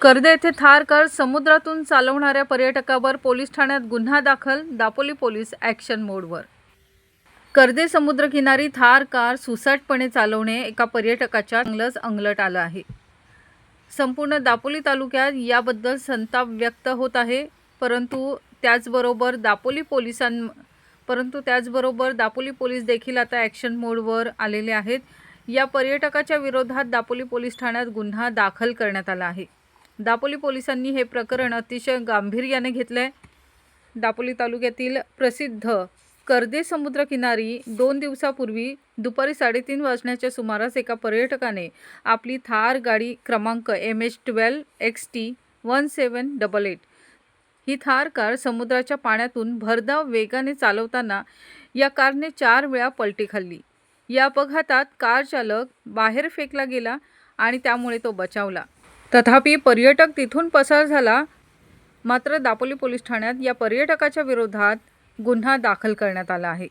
कर्दे येथे थार कार समुद्रातून चालवणाऱ्या पर्यटकावर पोलीस ठाण्यात गुन्हा दाखल दापोली पोलीस ॲक्शन मोडवर. कर्दे समुद्रकिनारी थार कार सुसाटपणे चालवणे एका पर्यटकाच्या चांगलंच अंगलट आलं आहे. संपूर्ण दापोली तालुक्यात याबद्दल संताप व्यक्त होत आहे परंतु त्याचबरोबर दापोली पोलिसां परंतु त्याचबरोबर दापोली पोलीस देखील आता ॲक्शन मोडवर आलेले आहेत. या पर्यटकाच्या विरोधात दापोली पोलीस ठाण्यात गुन्हा दाखल करण्यात आला आहे. दापोली पोलिसांनी हे प्रकरण अतिशय गांभीर्याने घेतलं आहे दापोली तालुक्यातील प्रसिद्ध कर्दे समुद्रकिनारी दोन दिवसापूर्वी दुपारी साडेतीन वाजण्याच्या सुमारास एका पर्यटकाने आपली थार गाडी क्रमांक M H twelve X T one seven double eight ही थार कार समुद्राच्या पाण्यातून भरधाव वेगाने चालवताना या कारने चार वेळा पलटी खाल्ली. या अपघातात कार चालक बाहेर फेकला गेला आणि त्यामुळे तो बचावला. तथापि पर्यटक तिथून पसार झाला. मात्र दापोली पोलीस ठाण्यात या पर्यटकाच्या विरोधात गुन्हा दाखल करण्यात आला आहे.